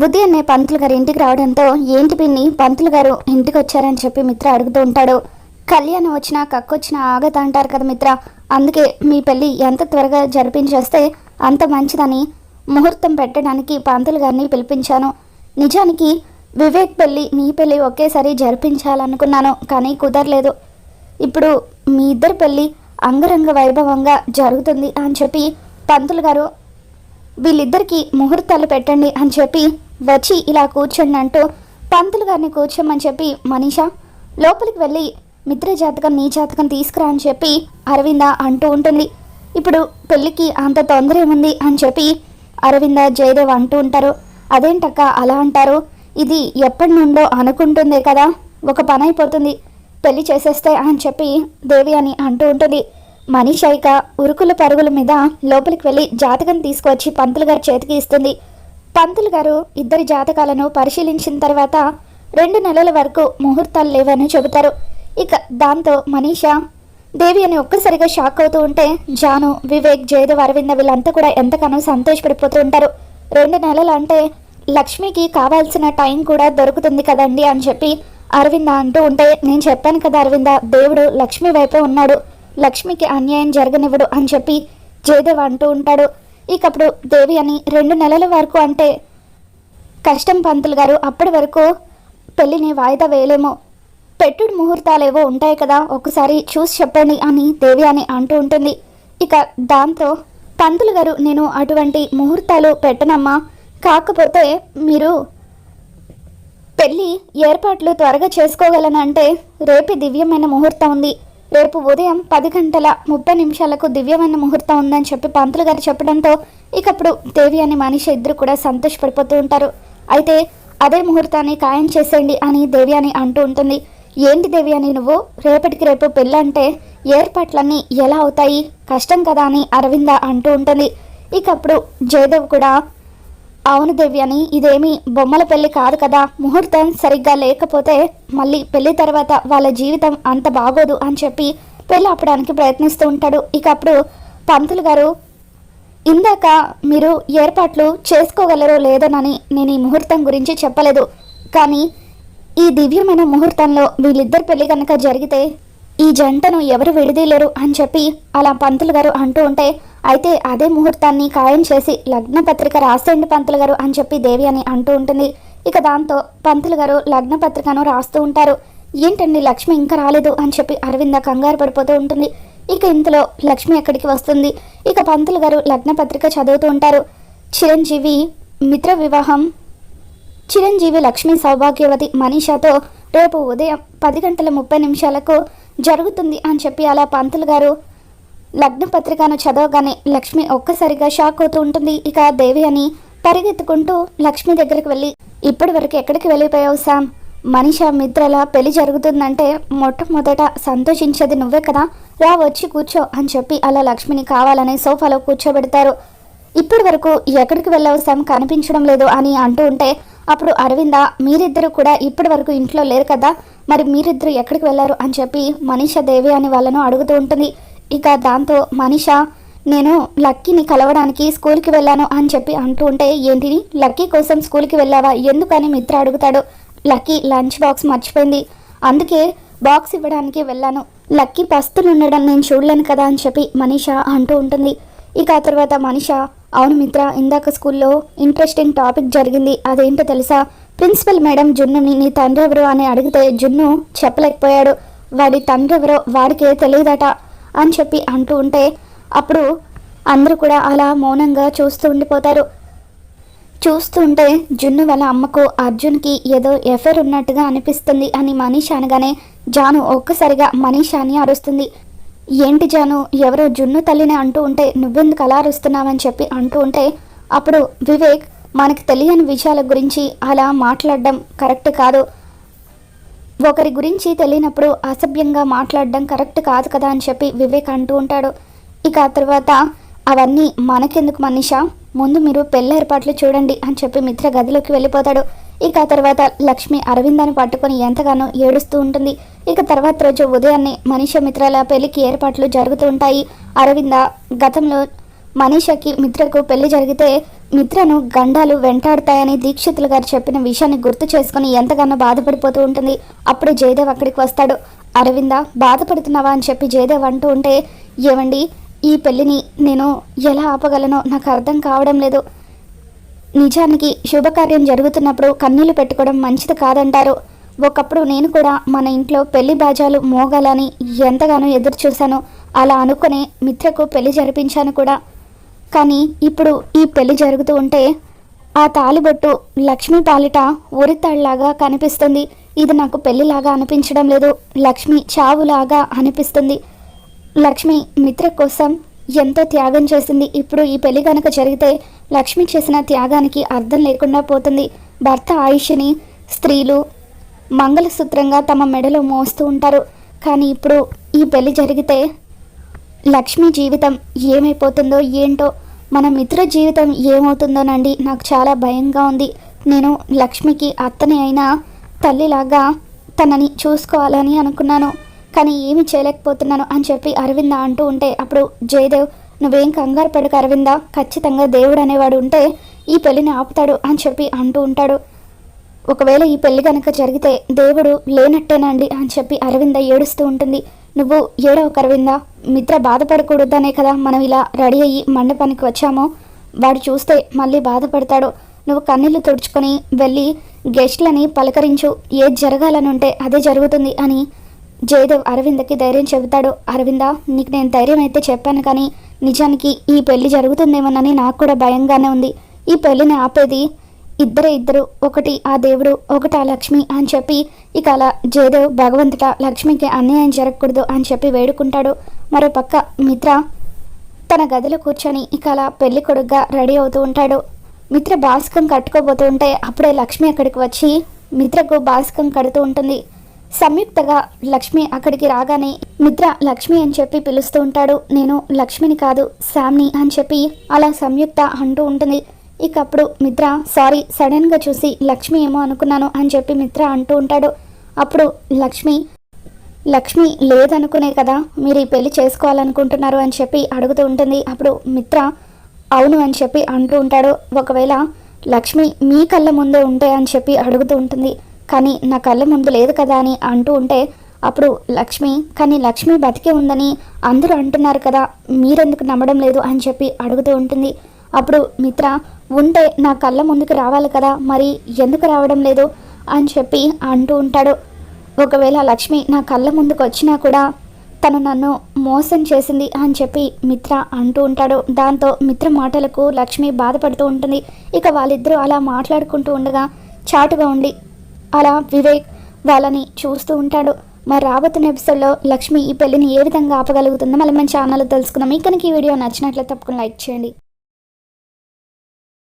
ఉదయాన్నే పంతులు గారు ఇంటికి రావడంతో ఏంటి పిన్ని? పంతులు గారు ఇంటికి వచ్చారని చెప్పి మిత్ర అడుగుతూ ఉంటాడు. కళ్యాణం వచ్చినా కక్కొచ్చినా ఆగత అంటారు కదా మిత్ర. అందుకే మీ పెళ్ళి ఎంత త్వరగా జరిపించేస్తే అంత మంచిదని ముహూర్తం పెట్టడానికి పంతులు గారిని పిలిపించాను. నిజానికి వివేక్ పెళ్ళి నీ పెళ్ళి ఒకేసారి జరిపించాలనుకున్నాను కానీ కుదరలేదు. ఇప్పుడు మీ ఇద్దరి పెళ్ళి అంగరంగ వైభవంగా జరుగుతుంది అని చెప్పి పంతులు గారు వీళ్ళిద్దరికీ ముహూర్తాలు పెట్టండి అని చెప్పి వచ్చి ఇలా కూర్చోండి అంటూ పంతులు గారిని కూర్చోమని చెప్పి మనీషా లోపలికి వెళ్ళి మిత్ర జాతకం నీ జాతకం తీసుకురా అని చెప్పి అరవింద అంటూ ఉంటుంది. ఇప్పుడు పెళ్ళికి అంత తొందర ఏముంది అని చెప్పి అరవింద జయదేవ్ అంటూ ఉంటారు. అదేంటక్క అలా అంటారు? ఇది ఎప్పటి నుండో అనుకుంటుందే కదా. ఒక పని అయిపోతుంది. పెళ్ళి చేసేస్తే అని చెప్పి దేవి అని అంటూ ఉంటుంది. మనీషైక ఉరుకుల పరుగుల మీద లోపలికి వెళ్ళి జాతకం తీసుకువచ్చి పంతులు గారి చేతికి ఇస్తుంది. పంతులు గారు ఇద్దరి జాతకాలను పరిశీలించిన తర్వాత రెండు నెలల వరకు ముహూర్తాలు లేవని చెబుతారు. ఇక దాంతో మనీష దేవి అని ఒక్కసారిగా షాక్ అవుతూ ఉంటే జాను వివేక్ జయదేవ్ అరవింద వీళ్ళంతా కూడా ఎంతగానో సంతోషపడిపోతూ ఉంటారు. రెండు నెలలు అంటే లక్ష్మికి కావాల్సిన టైం కూడా దొరుకుతుంది కదండి అని చెప్పి అరవింద అంటూ ఉంటే నేను చెప్పాను కదా అరవింద దేవుడు లక్ష్మి వైపే ఉన్నాడు. లక్ష్మికి అన్యాయం జరగనివ్వడు అని చెప్పి జయదేవ్ అంటూ ఉంటాడు. ఇకప్పుడు దేవి అని రెండు నెలల వరకు అంటే కష్టం పంతులు గారు అప్పటి వరకు పెళ్ళిని వాయిదా వేయలేము. పెట్టుడు ముహూర్తాలేవో ఉంటాయి కదా ఒకసారి చూసి చెప్పండి అని దేవి అని అంటూ ఉంటుంది. ఇక దాంతో పంతులు గారు నేను అటువంటి ముహూర్తాలు పెట్టనమ్మా. కాకపోతే మీరు పెళ్ళి ఏర్పాట్లు త్వరగా చేసుకోగలనంటే రేపు దివ్యమైన ముహూర్తం ఉంది. రేపు ఉదయం పది గంటల ముప్పై నిమిషాలకు దివ్యమైన ముహూర్తం ఉందని చెప్పి పంతులు గారు చెప్పడంతో ఇకప్పుడు దేవి అనే మనిషి ఇద్దరు కూడా సంతోషపడిపోతూ ఉంటారు. అయితే అదే ముహూర్తాన్ని ఖాయం చేసేయండి అని దేవి అని అంటూ ఉంటుంది. ఏంటి దేవి అని నువ్వు? రేపటికి రేపు పెళ్ళంటే ఏర్పాట్లన్నీ ఎలా అవుతాయి? కష్టం కదా అని అరవింద అంటూ ఉంటుంది. ఇకప్పుడు జయదేవ్ కూడా అవును దివ్యని అని. ఇదేమి బొమ్మల పెళ్ళి కాదు కదా. ముహూర్తం సరిగ్గా లేకపోతే మళ్ళీ పెళ్ళి తర్వాత వాళ్ళ జీవితం అంత బాగోదు అని చెప్పి పెళ్ళి ఆపడానికి ప్రయత్నిస్తూ ఉంటాడు. ఇక అప్పుడు పంతులు గారు ఇందాక మీరు ఏర్పాట్లు చేసుకోగలరో లేదోనని నేను ఈ ముహూర్తం గురించి చెప్పలేదు. కానీ ఈ దివ్యమైన ముహూర్తంలో వీళ్ళిద్దరు పెళ్ళి కనుక జరిగితే ఈ జంటను ఎవరు విడదీయలేరు అని చెప్పి అలా పంతులు గారు అంటూ ఉంటే అయితే అదే ముహూర్తాన్ని ఖాయం చేసి లగ్న పత్రిక రాసేయండి పంతులు గారు అని చెప్పి దేవి అని అంటూ ఉంటుంది. ఇక దాంతో పంతులు గారు లగ్న పత్రికను రాస్తూ ఉంటారు. ఏంటండి లక్ష్మి ఇంకా రాలేదు అని చెప్పి అరవింద కంగారు పడిపోతూ ఉంటుంది. ఇక ఇంతలో లక్ష్మి ఎక్కడికి వస్తుంది? ఇక పంతులు గారు లగ్న పత్రిక చదువుతూ ఉంటారు. చిరంజీవి మిత్ర వివాహం. చిరంజీవి లక్ష్మి సౌభాగ్యవతి మనీషాతో రేపు ఉదయం పది గంటల ముప్పై నిమిషాలకు జరుగుతుంది అని చెప్పి అలా పంతులు గారు లగ్న పత్రికను చదవగానే లక్ష్మి ఒక్కసారిగా షాక్ అవుతూ ఉంటుంది. ఇక దేవి అని పరిగెత్తుకుంటూ లక్ష్మి దగ్గరికి వెళ్ళి ఇప్పటి వరకు ఎక్కడికి వెళ్ళిపోయావు సామ్? మనిష మిత్రల పెళ్ళి జరుగుతుందంటే మొట్టమొదట సంతోషించేది నువ్వే కదా. రా వచ్చి కూర్చో అని చెప్పి అలా లక్ష్మిని కావాలని సోఫాలో కూర్చోబెడతారు. ఇప్పటి వరకు ఎక్కడికి వెళ్ళావు సామ్? కనిపించడం లేదు అని అంటూ ఉంటే అప్పుడు అరవింద మీరిద్దరూ కూడా ఇప్పటి వరకు ఇంట్లో లేరు కదా. మరి మీరిద్దరు ఎక్కడికి వెళ్ళారు? అని చెప్పి మనీషా దేవి అని వాళ్ళను అడుగుతూ ఉంటుంది. ఇక దాంతో మనిష నేను లక్కీని కలవడానికి స్కూల్కి వెళ్ళాను అని చెప్పి అంటూ ఉంటే ఏంటిని లక్కీ కోసం స్కూల్కి వెళ్ళావా? ఎందుకని మిత్ర అడుగుతాడు. లక్కీ లంచ్ బాక్స్ మర్చిపోయింది. అందుకే బాక్స్ ఇవ్వడానికి వెళ్ళాను. లక్కీ పస్తులు ఉండడం నేను చూడలేను కదా అని చెప్పి మనిష అంటూ ఉంటుంది. ఇక ఆ తర్వాత మనిష అవును మిత్ర ఇందాక స్కూల్లో ఇంట్రెస్టింగ్ టాపిక్ జరిగింది. అదేంటో తెలుసా? ప్రిన్సిపల్ మేడం జున్నుని నీ తండ్రి ఎవరు? అని అడిగితే జున్ను చెప్పలేకపోయాడు. వాడి తండ్రి ఎవరో వాడికే తెలియదట. అని చెప్పి అంటూ ఉంటే అప్పుడు అందరూ కూడా అలా మౌనంగా చూస్తూ ఉండిపోతారు. చూస్తుంటే జున్ను వాళ్ళ అమ్మకు అర్జున్కి ఏదో ఎఫర్ ఉన్నట్టుగా అనిపిస్తుంది అని మనీష్ అనగానే జాను ఒక్కసారిగా మనీష్ అని అరుస్తుంది. ఏంటి జాను ఎవరో జున్ను తల్లిని అంటూ ఉంటే నువ్వెందుకు అలా అరుస్తున్నావని చెప్పి అంటూ ఉంటే అప్పుడు వివేక్ మనకు తెలియని విషయాల గురించి అలా మాట్లాడడం కరెక్ట్ కాదు. ఒకరి గురించి తెలియనప్పుడు అసభ్యంగా మాట్లాడడం కరెక్ట్ కాదు కదా అని చెప్పి వివేక్ అంటూ ఉంటాడు. ఇక ఆ తర్వాత అవన్నీ మనకెందుకు మనీషా? ముందు మీరు పెళ్ళి ఏర్పాట్లు చూడండి అని చెప్పి మిత్ర గదిలోకి వెళ్ళిపోతాడు. ఇక ఆ తర్వాత లక్ష్మి అరవిందాన్ని పట్టుకొని ఎంతగానో ఏడుస్తూ ఉంటుంది. ఇక తర్వాత రోజు ఉదయాన్నే మనిష మిత్రాల పెళ్ళికి ఏర్పాట్లు జరుగుతూ ఉంటాయి. అరవింద గతంలో మనీషకి మిత్రకు పెళ్ళి జరిగితే మిత్రను గండాలు వెంటాడతాయని దీక్షితులు గారు చెప్పిన విషయాన్ని గుర్తు చేసుకుని ఎంతగానో బాధపడిపోతూ ఉంటుంది. అప్పుడు జయదేవ్ అక్కడికి వస్తాడు. అరవింద బాధపడుతున్నావా? అని చెప్పి జయదేవ్ అంటూ ఉంటే ఏమండి ఈ పెళ్ళిని నేను ఎలా ఆపగలనో? నాకు అర్థం కావడం లేదు. నిజానికి శుభకార్యం జరుగుతున్నప్పుడు కన్నీళ్ళు పెట్టుకోవడం మంచిది కాదంటారు. ఒకప్పుడు నేను కూడా మన ఇంట్లో పెళ్ళి బాజాలు మోగాలని ఎంతగానో ఎదురు చూశాను అలా అనుకునే మిత్రకు పెళ్ళి జరిపించాను కూడా. కానీ ఇప్పుడు ఈ పెళ్ళి జరుగుతూ ఉంటే ఆ తాలిబొట్టు లక్ష్మి పాలిట ఉరితాళ్ళాగా కనిపిస్తుంది. ఇది నాకు పెళ్ళిలాగా అనిపించడం లేదు. లక్ష్మి చావులాగా అనిపిస్తుంది. లక్ష్మి మిత్ర కోసం ఎంతో త్యాగం చేసింది. ఇప్పుడు ఈ పెళ్ళి కనుక జరిగితే లక్ష్మి చేసిన త్యాగానికి అర్థం లేకుండా పోతుంది. భర్త ఆయుష్ని స్త్రీలు మంగళసూత్రంగా తమ మెడలో మోస్తూ ఉంటారు. కానీ ఇప్పుడు ఈ పెళ్ళి జరిగితే లక్ష్మి జీవితం ఏమైపోతుందో ఏంటో మన మిత్ర జీవితం ఏమవుతుందోనండి? నాకు చాలా భయంగా ఉంది. నేను లక్ష్మికి అత్తని అయినా తల్లిలాగా తనని చూసుకోవాలని అనుకున్నాను. కానీ ఏమి చేయలేకపోతున్నాను అని చెప్పి అరవింద అంటూ ఉంటే అప్పుడు జయదేవ్ నువ్వేం కంగారు పడక అరవింద. ఖచ్చితంగా దేవుడు అనేవాడు ఉంటే ఈ పెళ్ళిని ఆపుతాడు అని చెప్పి అంటూ ఉంటాడు. ఒకవేళ ఈ పెళ్ళి కనుక జరిగితే దేవుడు లేనట్టేనండి అని చెప్పి అరవింద ఏడుస్తూ ఉంటుంది. నువ్వు ఏడవ అరవింద మిత్ర బాధపడకూడదనే కదా మనం ఇలా రెడీ అయ్యి మండపానికి వచ్చామో? వాడు చూస్తే మళ్ళీ బాధపడతాడు. నువ్వు కన్నీళ్ళు తుడుచుకొని వెళ్ళి గెస్ట్లని పలకరించు. ఏది జరగాలని ఉంటే అదే జరుగుతుంది అని జయదేవ్ అరవిందకి ధైర్యం చెబుతాడు. అరవింద నీకు నేను ధైర్యం అయితే చెప్పాను కానీ నిజానికి ఈ పెళ్ళి జరుగుతుందేమోనని నాకు కూడా భయంగానే ఉంది. ఈ పెళ్ళిని ఆపేది ఇద్దరే ఇద్దరు ఒకటి ఆ దేవుడు ఒకటి ఆ లక్ష్మి అని చెప్పి ఇక అలా జయదేవ్ భగవంతుట లక్ష్మికి అన్యాయం జరగకూడదు అని చెప్పి వేడుకుంటాడు. మరో పక్క మిత్ర తన గదిలో కూర్చొని ఇక అలా పెళ్ళి కొడుగ్గా రెడీ అవుతూ ఉంటాడు. మిత్ర బాస్కం కట్టుకోబోతూ ఉంటే అప్పుడే లక్ష్మి అక్కడికి వచ్చి మిత్రకు బాస్కం కడుతూ ఉంటుంది. సంయుక్తగా లక్ష్మి అక్కడికి రాగానే మిత్ర లక్ష్మి అని చెప్పి పిలుస్తూ ఉంటాడు. నేను లక్ష్మిని కాదు శామ్ని అని చెప్పి అలా సంయుక్త అంటూ ఉంటుంది. ఇక అప్పుడు మిత్ర సారీ సడన్గా చూసి లక్ష్మి ఏమో అనుకున్నాను అని చెప్పి మిత్ర అంటూ ఉంటాడు. అప్పుడు లక్ష్మి లక్ష్మి లేదనుకునే కదా మీరు ఈ పెళ్ళి చేసుకోవాలనుకుంటున్నారు అని చెప్పి అడుగుతూ ఉంటుంది. అప్పుడు మిత్ర అవును అని చెప్పి అంటూ ఉంటాడు. ఒకవేళ లక్ష్మి మీ కళ్ళ ముందే ఉంటే అని చెప్పి అడుగుతూ ఉంటుంది. కానీ నా కళ్ళ ముందు లేదు కదా అని అంటూ ఉంటే అప్పుడు లక్ష్మి కానీ లక్ష్మి బతికే ఉందని అందరూ అంటున్నారు కదా మీరెందుకు నమ్మడం లేదు అని చెప్పి అడుగుతూ ఉంటుంది. అప్పుడు మిత్ర ఉంటే నా కళ్ళ ముందుకు రావాలి కదా మరి ఎందుకు రావడం లేదు? అని చెప్పి అంటూ ఉంటాడు. ఒకవేళ లక్ష్మి నా కళ్ళ ముందుకు వచ్చినా కూడా తను నన్ను మోసం చేసింది అని చెప్పి మిత్ర అంటూ ఉంటాడు. దాంతో మిత్ర మాటలకు లక్ష్మి బాధపడుతూ ఉంటుంది. ఇక వాళ్ళిద్దరూ అలా మాట్లాడుకుంటూ ఉండగా చాటుగా ఉండి అలా వివేక్ వాళ్ళని చూస్తూ ఉంటాడు. మరి రాబోతున్న ఎపిసోడ్లో లక్ష్మి ఈ పెళ్ళిని ఏ విధంగా ఆపగలుగుతుందో మళ్ళీ మన ఛానల్లో తెలుసుకుందాం. ఇక ఈ వీడియో నచ్చినట్లయితే తప్పకుండా లైక్ చేయండి.